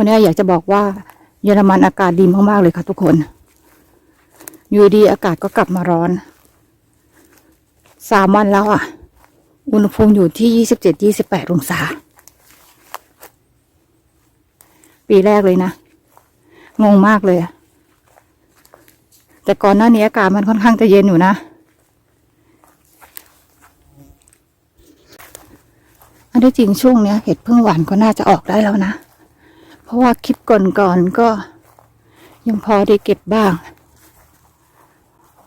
วันนี้อยากจะบอกว่าเยอรมันอากาศดีมากๆเลยค่ะทุกคน อยู่ดีอากาศก็กลับมาร้อน สามวันแล้วอะ อุณหภูมิอยู่ที่ยี่สิบเจ็ดยี่สิบแปดองศา ปีแรกเลยนะ งงมากเลย แต่ก่อนหน้านี้อากาศมันค่อนข้างจะเย็นอยู่นะ อันที่จริงช่วงเนี้ยเห็ดพึ่งหวานก็น่าจะออกได้แล้วนะ เพราะว่าคลิปก่อนๆก็ยังพอได้เก็บบ้าง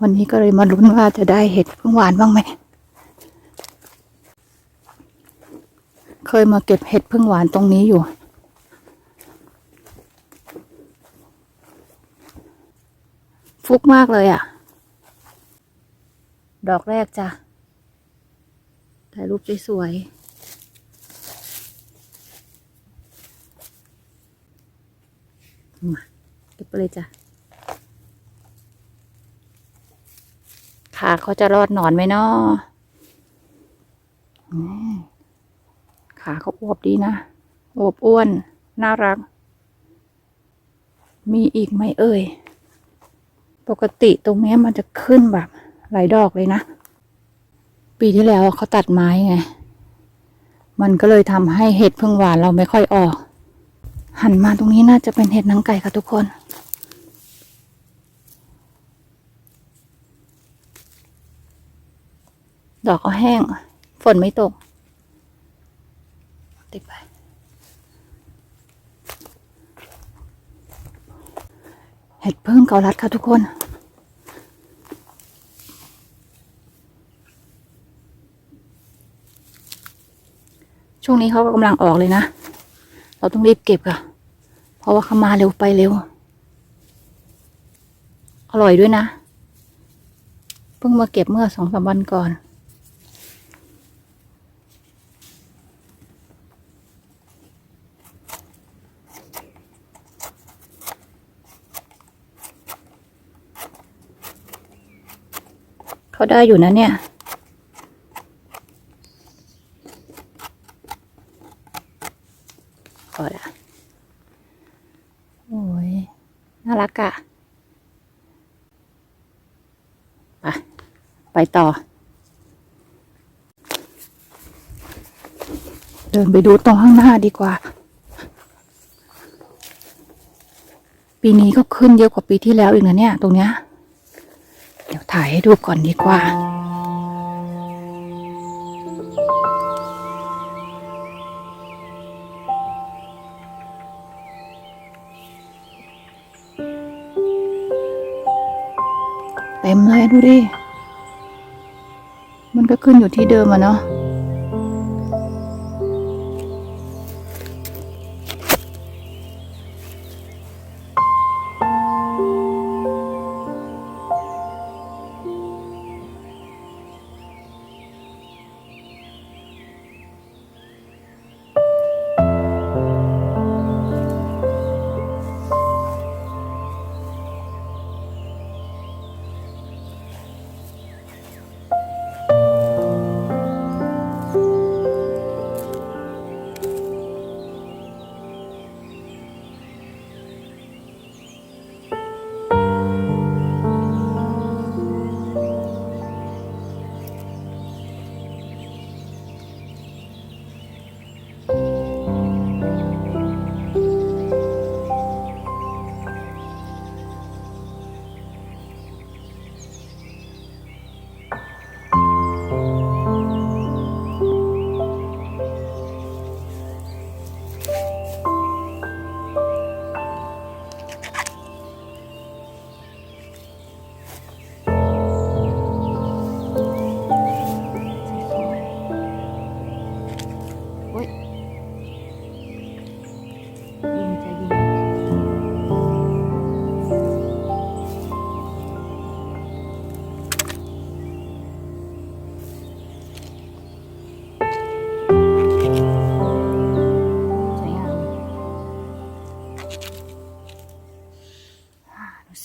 วันนี้ก็เลยมาลุ้นว่าจะได้เห็ดพึ่งหวานบ้างไหม เคยมาเก็บเห็ดพึ่งหวานตรงนี้อยู่ฟุกมากเลยอะ่ะ ดอกแรกจ้ะถ่ายรูปสวยๆ มาเก็บไปเลยจ้ะขาเขาจะรอดหนอนไหมเนาะอืมขาเขาอวบดีนะอวบอ้วน น่ารัก มีอีกไหมเอ่ย ปกติตรงนี้มันจะขึ้นแบบหลายดอกเลยนะ ปีที่แล้วเขาตัดไม้ไง มันก็เลยทำให้เห็ดพึ่งหวานเราไม่ค่อยออก หันมาตรงนี้น่าจะเป็นเห็ดนางไก่ค่ะทุกคน ดอกก็แห้ง ฝนไม่ตก ติดไป เห็ดพึ่งเกาลัดค่ะทุกคนช่วงนี้เขากำลังออกเลยนะ เราต้องรีบเก็บค่ะ เพราะว่าเขามาเร็วไปเร็ว อร่อยด้วยนะ เพิ่งมาเก็บเมื่อสองสามวันก่อน เขาได้อยู่นะเนี่ย พอละโอ้ย น่ารักอะไป ไปต่อ เดินไปดูตรงข้างหน้าดีกว่า ปีนี้ก็ขึ้นเยอะกว่าปีที่แล้วอีกนะเนี่ย ตรงเนี้ย เดี๋ยวถ่ายให้ดูก่อนดีกว่าเต็มเลยดูดิ ขึ้นอยู่ที่เดิมอะเนาะ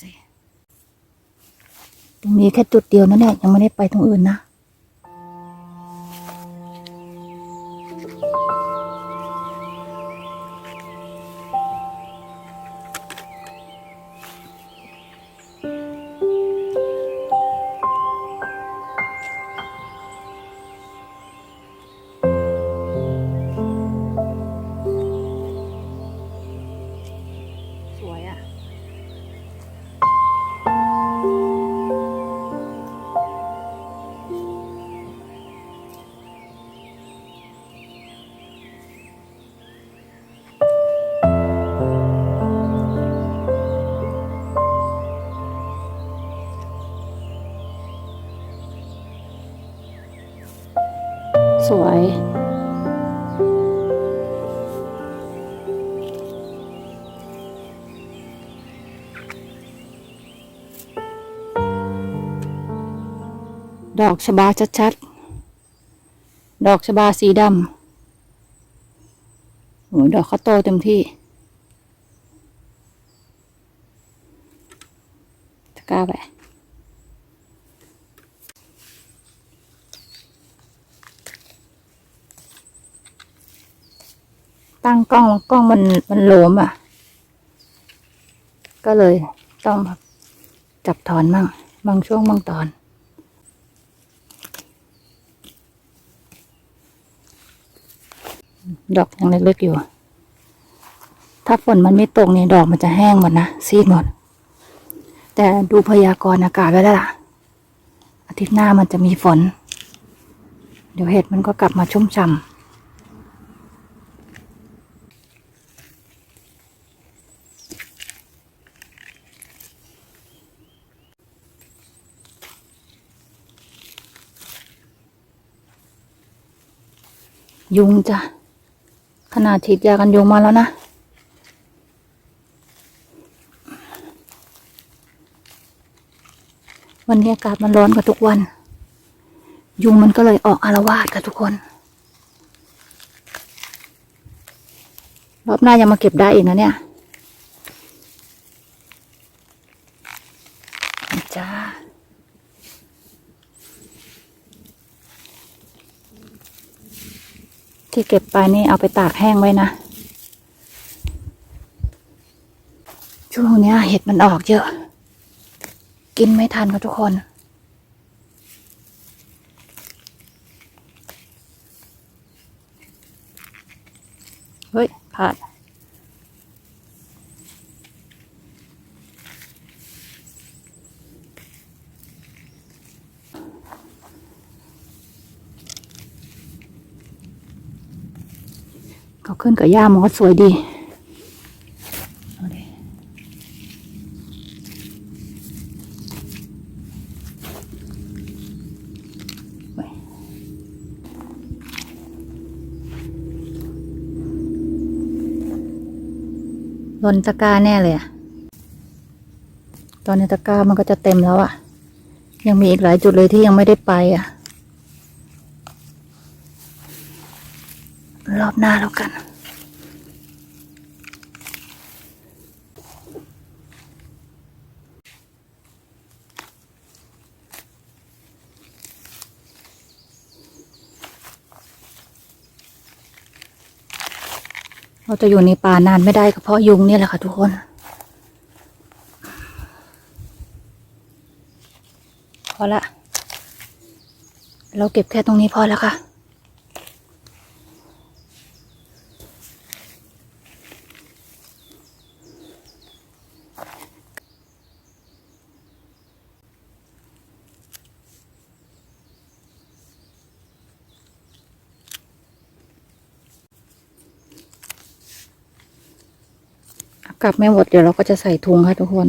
สิ ตรงนี้แค่จุดเดียวนั่นแหละยังไม่ได้ไปตรงอื่นนะ สวย ดอกชบาชัดๆ ดอกชบาสีดำโอ้ดอกเขาโตเต็มที่ตะกร้าไป กล้องกล้องมันมันโหลมอะ ก็เลยต้องจับถอนมั่งบางช่วงบางตอน ดอกยังเล็กๆอยู่ ถ้าฝนมันไม่ตกนี่ดอกมันจะแห้งหมดนะซีดหมด แต่ดูพยากรณ์อากาศไว้แล้วล่ะ อาทิตย์หน้ามันจะมีฝน เดี๋ยวเห็ดมันก็กลับมาชุ่มฉ่ำ ยุงจ้ะขนาดฉีดยากันยุงมาแล้วนะวันนี้อากาศมันร้อนกว่าทุกวัน ยุงมันก็เลยออกอารวาสค่ะทุกคน รอบหน้ายังมาเก็บได้อีกนะเนี่ยจ้า ที่เก็บไปนี่เอาไปตากแห้งไว้นะ ช่วงนี้เห็ดมันออกเยอะ กินไม่ทันค่ะทุกคนเฮ้ยขาด ก็ขึ้นกับย่ามันก็สวยดีเอาดิไว้ล้นตะกร้าแน่เลยอะตอนในตะกร้ามันก็จะเต็มแล้วอะยังมีอีกหลายจุดเลยที่ยังไม่ได้ไปอะ รอบหน้าแล้วกัน เราจะอยู่ในป่านานไม่ได้ก็เพราะยุงเนี่ยแหละค่ะทุกคนพอละ เราเก็บแค่ตรงนี้พอแล้วค่ะ กลับไม่หมดเดี๋ยวเราก็จะใส่ถุงค่ะทุกคน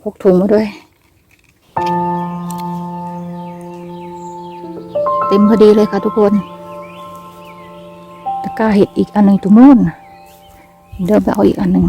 พกถุงมาด้วย เต็มพอดีเลยค่ะทุกคน ตะกร้าเห็ดอีกอันหนึ่งตรงนู้นเดี๋ยวไปเอาอีกอันหนึ่ง